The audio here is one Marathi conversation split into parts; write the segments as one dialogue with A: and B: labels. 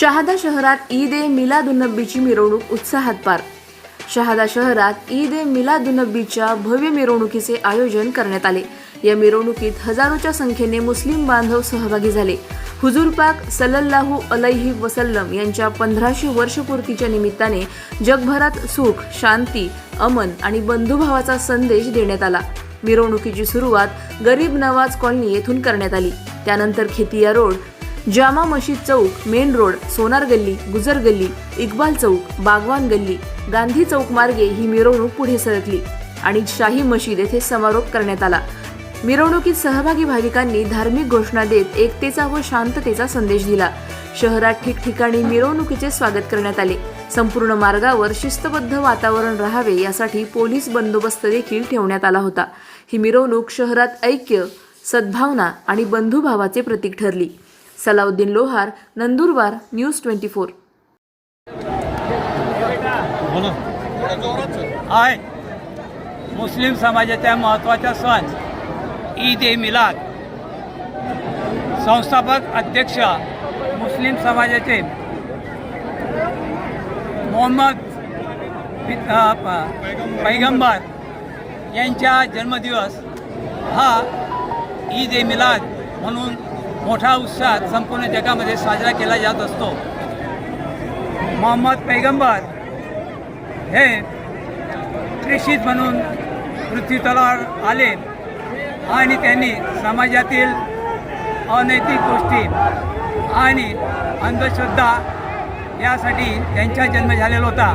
A: शहादा शहरात ईद ए मिलादुन्नबीची मिरवणूक उत्साहात पार. शहादा शहरात ईद ए मिलादुन्नबीच्या भव्य मिरवणुकीचे आयोजन करण्यात आले. या मिरवणुकीत हजारोच्या संख्येने मुस्लिम बांधव सहभागी झाले. हुजूर पाक सल्लल्लाहू अलैहि वसल्लम यांच्या पंधराशे वर्षपूर्तीच्या निमित्ताने जगभरात सुख शांती अमन आणि बंधुभावाचा संदेश देण्यात आला. मिरवणुकीची सुरुवात गरीब नवाज कॉलनी येथून करण्यात आली. त्यानंतर खेतिया रोड जामा मशीद चौक मेन रोड सोनार गल्ली गुजर गल्ली इक्बाल चौक बागवान गल्ली गांधी चौक मार्गे ही मिरवणूक पुढे सरकली आणि शाही मशीद येथे समारोप करण्यात आला. मिरवणुकीत सहभागी भाविकांनी धार्मिक घोषणा देत एकतेचा व शांततेचा संदेश दिला. शहरात ठिकठिकाणी मिरवणुकीचे स्वागत करण्यात आले. संपूर्ण मार्गावर शिस्तबद्ध वातावरण राहावे यासाठी पोलीस बंदोबस्त देखील ठेवण्यात आला होता. ही मिरवणूक शहरात ऐक्य सद्भावना आणि बंधुभावाचे प्रतीक ठरली. Salauddin Lohar Nandurbar news twenty four.
B: आहे मुस्लिम समाजाच्या महत्त्वाचा सण ईद ए मिलाद. संस्थापक अध्यक्ष मुस्लिम समाजाचे मोहम्मद प- पैगंबर यांच्या जन्मदिवस हा ईद ए मिलाद म्हणून मोठा उत्साहात संपूर्ण जगामध्ये साजरा केला जात असतो. मोहम्मद पैगंबर हे प्रेषित म्हणून पृथ्वीतलावर आले आणि त्यांनी समाजातील अनैतिक गोष्टी आणि अंधश्रद्धा यासाठी त्यांचा जन्म झालेला होता.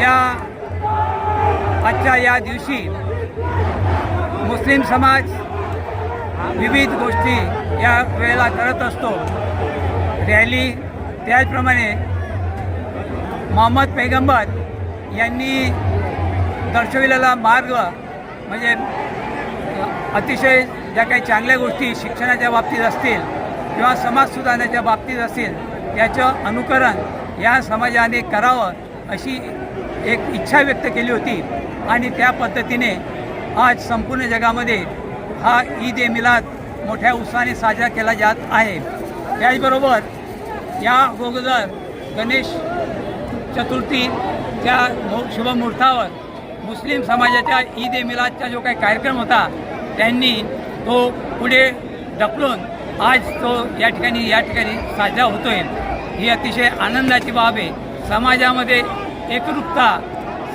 B: या आजच्या या दिवशी मुस्लिम समाज विविध गोष्टी या वेळेला करत असतो. रॅली त्याचप्रमाणे मोहम्मद पैगंबर यांनी दर्शविलेला मार्ग म्हणजे अतिशय ज्या काही चांगल्या गोष्टी शिक्षणाच्या बाबतीत असतील किंवा समाज सुधारण्याच्या बाबतीत असतील त्याचं अनुकरण या समाजाने करावं अशी एक इच्छा व्यक्त केली होती. आणि त्या पद्धतीने आज संपूर्ण जगामध्ये हा ईद ए मिलाद मोठ्या उत्साहाने साजरा केला जात आहे. त्याचबरोबर या अगोदर गणेश चतुर्थीच्या मु- शुभमुहूर्तावर मुस्लिम समाजाच्या ईद ए मिलादचा जो काही कार्यक्रम होता त्यांनी तो पुढे ढकलून आज तो या ठिकाणी या ठिकाणी साजरा होतोय. ही अतिशय आनंदाची बाब आहे. समाजामध्ये एकरूपता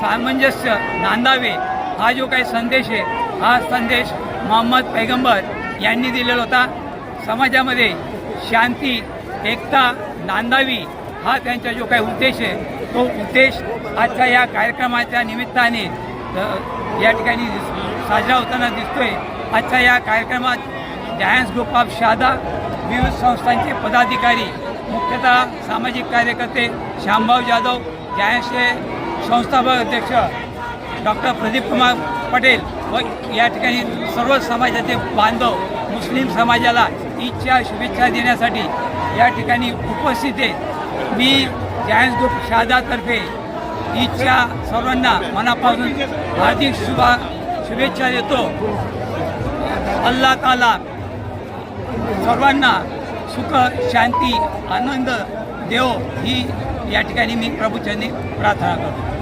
B: सामंजस्य नांदावे हा जो काही संदेश आहे हा संदेश मोहम्मद पैगंबर यांनी दिलेला होता. समाजामध्ये शांती एकता नांदावी हा त्यांचा जो काही उद्देश आहे तो उद्देश आजच्या या कार्यक्रमाच्या निमित्ताने या ठिकाणी साजरा होताना दिसतोय. आजच्या या कार्यक्रमात जायन्स ग्रुप ऑफ शादा विविध संस्थांचे पदाधिकारी मुख्यतः सामाजिक कार्यकर्ते श्यामभाऊ जाधव जायन्सचे संस्थापक अध्यक्ष डॉक्टर प्रदीप कुमार पटेल व या ठिकाणी सर्व समाजाचे बांधव मुस्लिम समाजाला ईदच्या शुभेच्छा देण्यासाठी या ठिकाणी उपस्थित आहे मी जायन्स ग्रुप शहादातर्फे ईदच्या सर्वांना मनापासून हार्दिक शुभा शुभेच्छा देतो. अल्ला ताला सर्वांना सुख शांती आनंद देव. ही या ठिकाणी मी प्रभूचरणी प्रार्थना करतो.